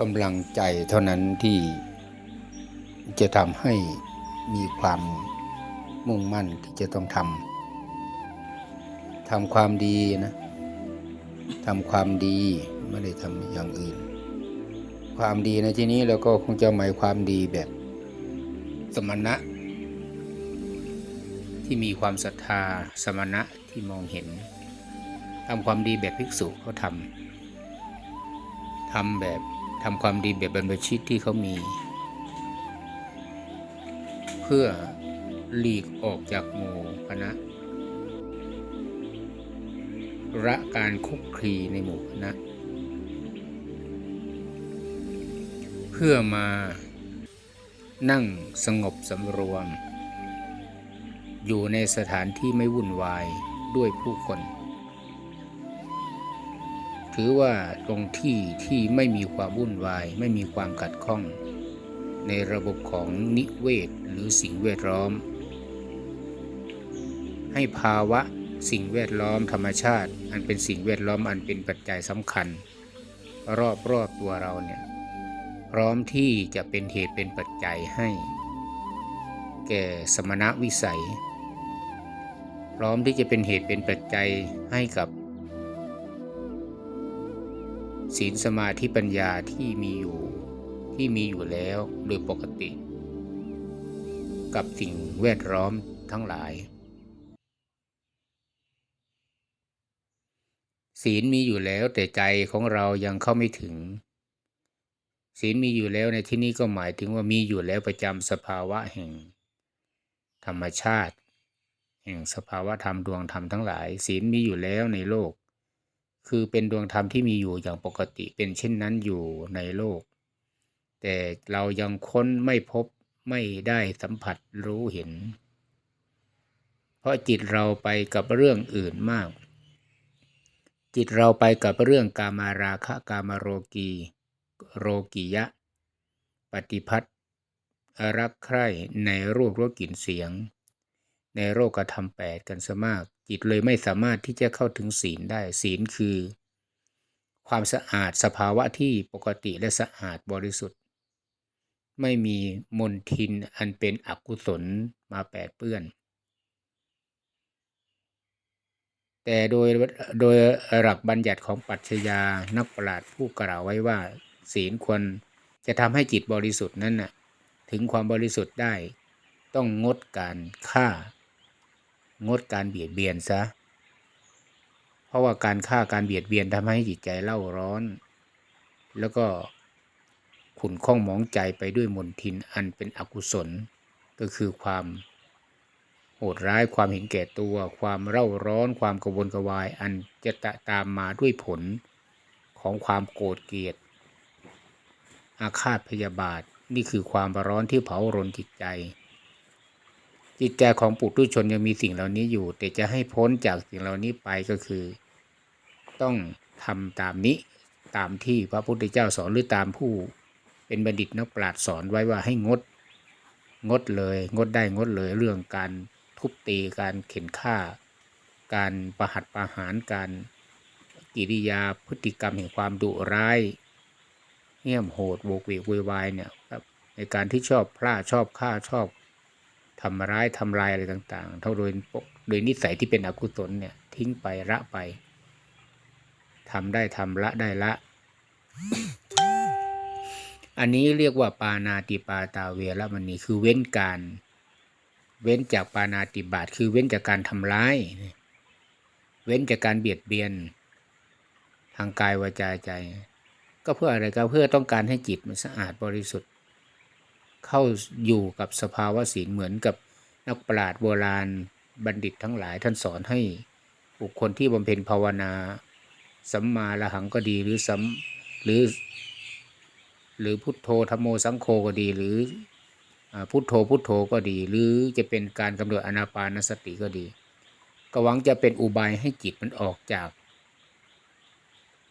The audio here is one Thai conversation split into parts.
กำลังใจเท่านั้นที่จะทำให้ มีความมุ่งมั่นที่จะต้องทำทำความดีนะทำความดีไม่ได้ทำอย่างอื่น ความดีในที่นี้เราก็คงจะหมายความดีแบบสมณะ ที่มีความศรัทธาสมณะที่มองเห็นทำความดีแบบภิกษุเขาทำทำแบบทำความดีแบบบรรพชิตที่เขามี พื่อหลีกออกจากหมู่คณะ ระการคุกคีในหมู่คณะ เพื่อมานั่งสงบสำรวม อยู่ในสถานที่ไม่วุ่นวายด้วยผู้คน ถือว่าตรงที่ที่ไม่มีความวุ่นวายไม่มีความขัดข้อง ในระบบของนิเวศหรือสิ่งแวดล้อม ให้ภาวะสิ่งแวดล้อมธรรมชาติ อันเป็นสิ่งแวดล้อมอันเป็นปัจจัยสำคัญ รอบรอบตัวเราเนี่ยพร้อมที่จะเป็นเหตุเป็นปัจจัยให้ แก่สมณวิสัย พร้อมที่จะเป็นเหตุเป็นปัจจัยให้กับศีลสมาธิปัญญาที่มีอยู่ ที่มีอยู่แล้วโดยปกติ กับสิ่งแวดล้อมทั้งหลาย ศีลมีอยู่แล้วแต่ใจของเรายังเข้าไม่ถึง ศีลมีอยู่แล้วในที่นี้ก็หมายถึงว่ามีอยู่แล้วประจำสภาวะแห่ง ธรรมชาติ แห่งสภาวะธรรมดวงธรรมทั้งหลาย ศีลมีอยู่แล้วในโลกคือเป็นดวงธรรมที่มีอยู่อย่างปกติเป็นเช่นนั้นอยู่ในโลก แต่เรายังค้นไม่พบไม่ได้สัมผัสรู้เห็น เพราะจิตเราไปกับเรื่องอื่นมาก จิตเราไปกับเรื่องกามาราคะกามโรกีโรกิยะ ปฏิพัทธ์รักใคร่ในรูปรสกลิ่นเสียง ในโรคกระทำแปดกันซะมาก จิตเลยไม่สามารถที่จะเข้าถึงศีลได้ศีลคือ ความสะอาดสภาวะที่ปกติและสะอาดบริสุทธิ์ ไม่มีมนทินอันเป็นอกุศลมาแปดเปื้อน แต่โดยโดยหลักบัญญัติของปรัชญานักปราชญ์ผู้กล่าวไว้ว่า ศีลควรจะทำให้จิตบริสุทธิ์นั้นน่ะถึงความบริสุทธิ์ได้ต้องงดการฆ่า งดการเบียดเบียนซะ เพราะว่าการฆ่าการเบียดเบียนทำให้จิตใจเล่าร้อน แล้วก็ ขุ่นข้องหมองใจไปด้วยมนทินอันเป็นอกุศล ก็คือความโหดร้ายความเห็นแก่ตัว ความเร่าร้อนความกระวนกระวาย อันจะตะตามมาด้วยผลของความโกรธเกลียด อาฆาตพยาบาทนี่คือความร้อนที่เผารนจิตใจ จิตใจของปุถุชนยังมีสิ่งเหล่านี้อยู่ แต่จะให้พ้นจากสิ่งเหล่านี้ไปก็คือ ต้องทำตามนี้ตามที่พระพุทธเจ้าสอนหรือตามผู้ เป็นบัณฑิตนักปราชญ์สอนไว้ว่าให้งด งดเลย งดได้งดเลยเรื่องการทุบตีการเข็นฆ่า การประหัตประหารการกิริยาพฤติกรรมแห่งความดุร้ายเหี้ยมโหดโวกเวกวยวายเนี่ยครับในการที่ชอบพล่าชอบฆ่าชอบทำร้ายทำลายอะไรต่างๆ เท่าโดยโดยนิสัยที่เป็นอกุศลเนี่ยทิ้งไปละไปทำได้ทำละได้ละ อันนี้เรียกว่าปานาติปาตาเวรมณีคือเว้นการ เว้นจากปานาติบาตคือเว้นจากการทำร้าย เว้นจากการเบียดเบียน ทางกายวาจาใจ ก็เพื่ออะไรก็เพื่อต้องการให้จิตมันสะอาดบริสุทธิ์ เข้าอยู่กับสภาวะศีลเหมือนกับนักปราชญ์โบราณบัณฑิตทั้งหลายท่านสอนให้บุคคลที่บำเพ็ญภาวนา สัมมาละหังก็ดีหรือสัมหรือ หรือพุทโธธรรมโมสังโฆก็ดี หรือพุทโธพุทโธก็ดี หรือจะเป็นการกำหนดอนาปานสติก็ดี ก็หวังจะเป็นอุบายให้จิตมันออกจาก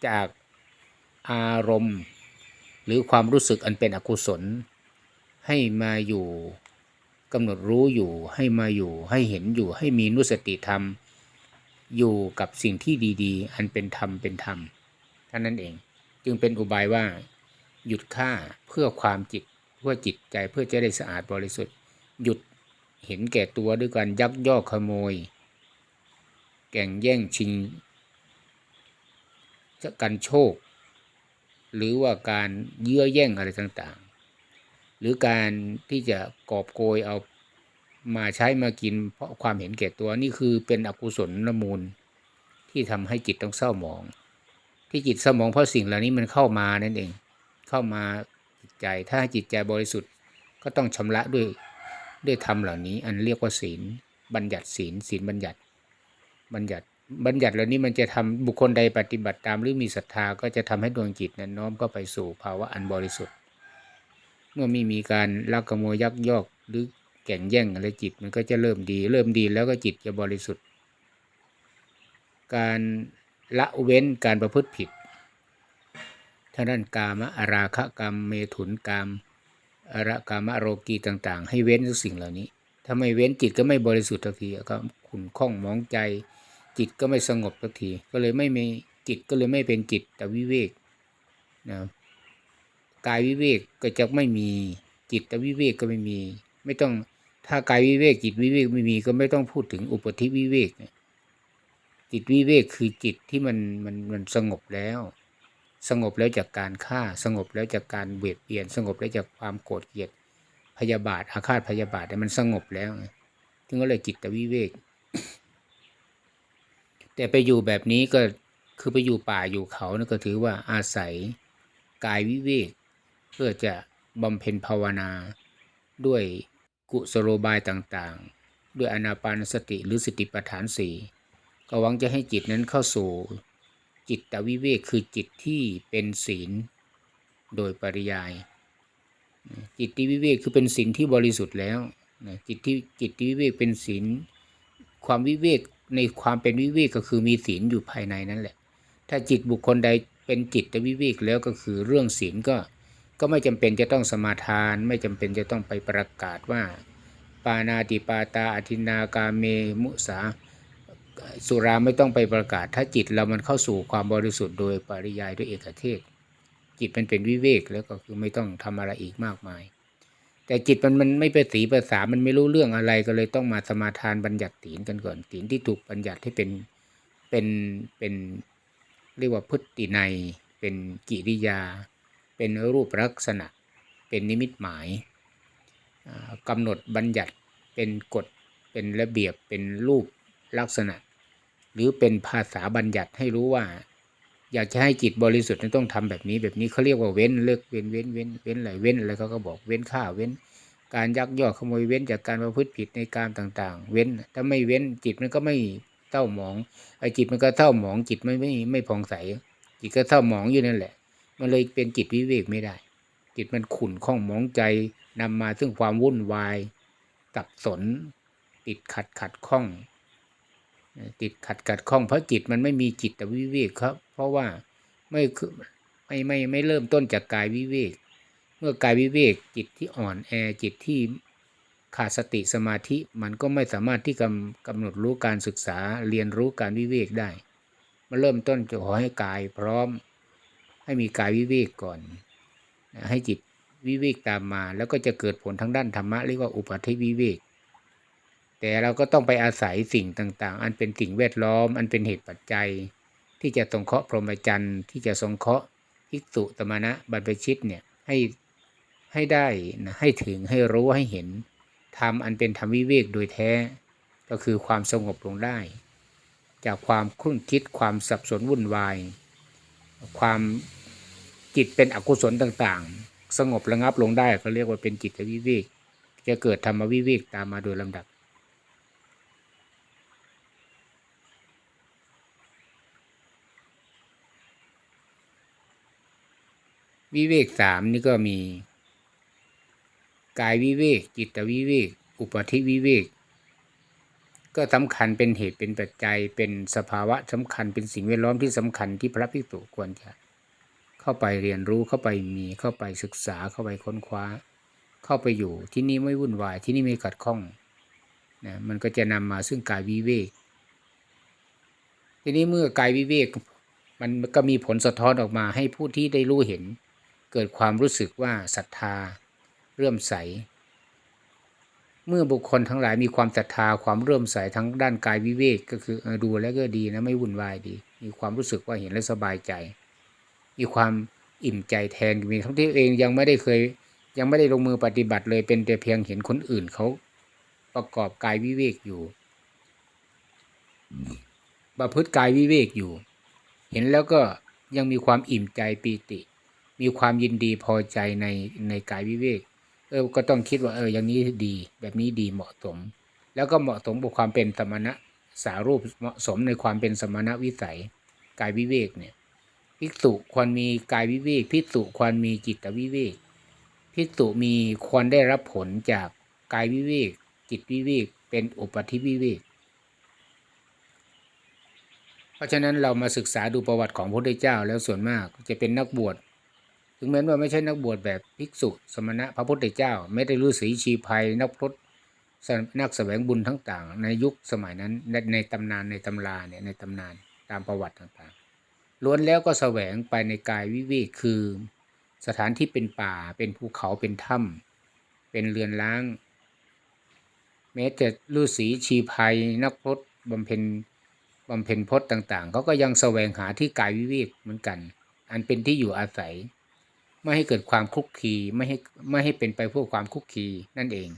จากอารมณ์ หรือความรู้สึกอันเป็นอกุศล ให้มาอยู่กำหนดรู้อยู่ให้มาอยู่ให้เห็นอยู่ให้มีนุสติธรรม อยู่กับสิ่งที่ดี ๆ อันเป็นธรรมเป็นธรรมเท่านั้นเอง จึงเป็นอุบายว่า หยุดฆ่าเพื่อความจิตเพื่อจิตใจเพื่อจะได้สะอาดบริสุทธิ์ หยุดเห็นแก่ตัวด้วยการยักยอกขโมย แก่งแย่งชิงจะกันโชค หรือว่าการเยื่อแย่งอะไรต่างๆ หรือการที่จะกอบโกยเอามาใช้มากิน เพราะความเห็นแก่ตัวนี่คือเป็นอกุศลนมูล ที่ทำให้จิตต้องเศร้าหมอง ที่จิตเศร้าหมองเพราะสิ่งเหล่านี้มันเข้ามานั่นเอง เข้ามาจิตใจ ถ้าจิตใจบริสุทธิ์ก็ต้องชำระด้วยด้วยธรรมเหล่านี้ อันเรียกว่าศีล บัญญัติศีลศีลบัญญัติ บัญญัติบัญญัติเหล่านี้มันจะทำบุคคลใดปฏิบัติตามหรือมีศรัทธาก็จะทำให้ดวงจิตนั้นน้อมเข้าไปสู่ภาวะอันบริสุทธิ์ เมื่อไม่มีการลักขโมยยักยอกหรือแก่งแย่งอะไรจิตมันก็จะเริ่มดี เริ่มดีแล้วก็จิตจะบริสุทธิ์ การละเว้นการประพฤติผิด ทางด้านกามะอาราคะกรรมเมถุนกรรมอาระกามะโรกีต่าง ๆ ให้เว้นทุกสิ่งเหล่านี้ ถ้าไม่เว้นจิตก็ไม่บริสุทธิ์ทันทีก็ขุ่นข้องมองใจ จิตก็ไม่สงบทันที ก็เลยไม่มีจิตก็เลยไม่เป็นจิตแต่วิเวกนะกายวิเวกก็จะไม่มีจิตแต่วิเวกก็ไม่มี ไม่ต้องถ้ากายวิเวกจิตวิเวกไม่มีก็ไม่ต้องพูดถึงอุปธิวิเวกจิตวิเวกคือจิตที่มันมันมันสงบแล้ว สงบแล้วจากการฆ่า สงบแล้วจากการเบียดเบียน สงบแล้วจากความโกรธเกลียดพยาบาทอาฆาตพยาบาทเนี่มันสงบแล้วถึงก็เลยจิตวิเวก แต่ไปอยู่แบบนี้ก็คือไปอยู่ป่าอยู่เขานี่ก็ถือว่าอาศัยกายวิเวก เพื่อจะบำเพ็ญภาวนาด้วยกุศโลบายต่างๆ ด้วยอนาปานสติหรือสติปัฏฐานสี่ก็หวังจะให้จิตนั้นเข้าสู่ จิตวิเวกคือจิตที่เป็นศีลโดยปริยาย จิตที่วิเวกคือเป็นศีลที่บริสุทธิ์แล้วจิตที่จิตที่วิเวกเป็นศีลความวิเวกในความเป็นวิเวกก็คือมีศีลอยู่ภายในนั่นแหละ ถ้าจิตบุคคลใดเป็นจิตวิเวกแล้วก็คือเรื่องศีลก็ก็ไม่จำเป็นจะต้องสมาทาน ไม่จำเป็นจะต้องไปประกาศว่า ปานาติปาตาอธินากาเมมุสา สุราไม่ต้องไปประกาศ ถ้าจิตเรามันเข้าสู่ความบริสุทธิ์โดยปริยายด้วยเอกเทศ จิตมันเป็นวิเวกแล้วก็คือไม่ต้องทำอะไรอีกมากมาย แต่จิตมันมันไม่ไปสีภาษามันไม่รู้เรื่องอะไรก็เลยต้องมาสมาทานบัญญัติศีลกันก่อนศีลที่ถูกบัญญัติให้เป็นเป็นเป็นเรียกว่าพฤติในยเป็นกิริยา เป็นรูปลักษณะ เป็นนิมิตหมายกำหนดบัญญัติเป็นกฎเป็นระเบียบเป็นรูปลักษณะ หรือเป็นภาษาบัญญัติให้รู้ว่า อยากจะให้จิตบริสุทธิ์ต้องทำแบบนี้แบบนี้เขาเรียกว่าเว้นเลิกเว้นเว้นเว้นเว้นอะไรเว้นอะไรเขาก็บอกเว้นฆ่าเว้น การยักยอกขโมยเว้นจากการประพฤติผิดในการต่าง ๆ เว้นถ้าไม่เว้นจิตมันก็ไม่เต้าหมองไอ้จิตมันก็เต้าหมองจิตไม่ไม่ไม่ผ่องใส จิตก็เต้าหมองอยู่นั่นแหละ มันเลยเป็นจิตวิเวกไม่ได้ จิตมันขุ่นข้องหมองใจนำมาซึ่งความวุ่นวายตับสน ติดขัดขัดข้อง ติดขัดขัดข้องเพราะจิตมันไม่มีจิตแต่วิเวกครับ เพราะว่าไม่คือไม่ไม่ไม่เริ่มต้นจากกายวิเวก เมื่อกายวิเวกจิตที่อ่อนแอจิตที่ขาดสติสมาธิมันก็ไม่สามารถที่กำกำหนดรู้การศึกษาเรียนรู้การวิเวกได้มาเริ่มต้นจะขอให้กายพร้อม ให้มีกายวิเวกก่อน ให้จิตวิเวกตามมา แล้วก็จะเกิดผลทางด้านธรรมะเรียกว่าอุปาทิวิเวก แต่เราก็ต้องไปอาศัยสิ่งต่างๆ อันเป็นสิ่งแวดล้อม อันเป็นเหตุปัจจัย ที่จะสงเคราะห์พรหมจรรย์ที่จะสงเคราะห์ภิกษุตมณะบรรพชิตเนี่ยให้ให้ได้นะให้ถึงให้รู้ให้เห็นธรรมอันเป็นธรรมวิเวกโดยแท้ ก็คือความสงบลงได้ จากความคุ้นคิดความสับสนวุ่นวาย ความจิตเป็นอกุศลต่างๆ สงบระงับลงได้ก็เรียกว่าเป็นจิตวิเวกจะเกิดธรรมวิเวกตามมาโดยลำดับ วิเวกสามนี่ก็มี กายวิเวก จิตวิเวก อุปธิวิเวก ก็สำคัญเป็นเหตุเป็นปัจจัยเป็นสภาวะสำคัญเป็นสิ่งแวดล้อมที่สำคัญที่พระภิกษุควรจะเข้าไปเรียนรู้เข้าไปมีเข้าไปศึกษาเข้าไปค้นคว้า เข้าไปอยู่ที่นี่ไม่วุ่นวายที่นี่ไม่ขัดข้องนะมันก็จะนำมาซึ่งกายวิเวกทีนี้เมื่อกายวิเวกมันก็มีผลสะท้อนออกมาให้ผู้ที่ได้รู้เห็น เกิดความรู้สึกว่าศรัทธาเรื่อมใส เมื่อบุคคลทั้งหลายมีความศรัทธาความเรื่อมใสทั้งด้านกายวิเวกก็คือเออดูแล้วก็ดีนะไม่วุ่นวายดี มีความรู้สึกว่าเห็นแล้วสบายใจ มีความอิ่มใจแทนมีทั้งที่เองยังไม่ได้เคยยังไม่ได้ลงมือปฏิบัติเลยเป็นแต่เพียงเห็นคนอื่นเขาประกอบกายวิเวกอยู่ประพฤติกายวิเวกอยู่ เห็นแล้วก็ยังมีความอิ่มใจปีติ มีความยินดีพอใจในในกายวิเวก เออ ก็ต้องคิดว่าเอออย่างนี้ดี แบบนี้ดีเหมาะสม แล้วก็เหมาะสมกับความเป็นสมณะสารูปเหมาะสมในความเป็นสมณะวิสัย กายวิเวกเนี่ยภิกษุควรมีกายวิเวกภิกษุควรมีจิตวิเวกภิกษุมีควรได้รับผลจากกายวิเวก จิตวิเวก เป็นอุปธิวิเวก เพราะฉะนั้นเรามาศึกษาดูประวัติของพระพุทธเจ้าแล้วส่วนมากจะเป็นนักบวช ถึงแม้ว่าไม่ใช่นักบวชแบบภิกษุ สมณะพระพุทธเจ้า ไม่ได้รู้สีชีภัยนักพรตนักแสวงบุญทั้งต่าง ในยุคสมัยนั้นในในตำนานในตำราเนี่ยในตำนานตามประวัติต่างๆล้วนแล้วก็แสวงไปในกายวิเวกคือ สถานที่เป็นป่าเป็นภูเขาเป็นถ้ำเป็นเรือนล้าง แม้จะฤาษีชีภัยนักพรตบำเพ็ญบำเพ็ญพจน์ต่างๆเขาก็ยังแสวงหาที่กายวิเวกเหมือนกัน อันเป็นที่อยู่อาศัย ไม่ให้เกิดความคุกคีไม่ให้ไม่ให้เป็นไปเพื่อความคุกคีนั่นเอง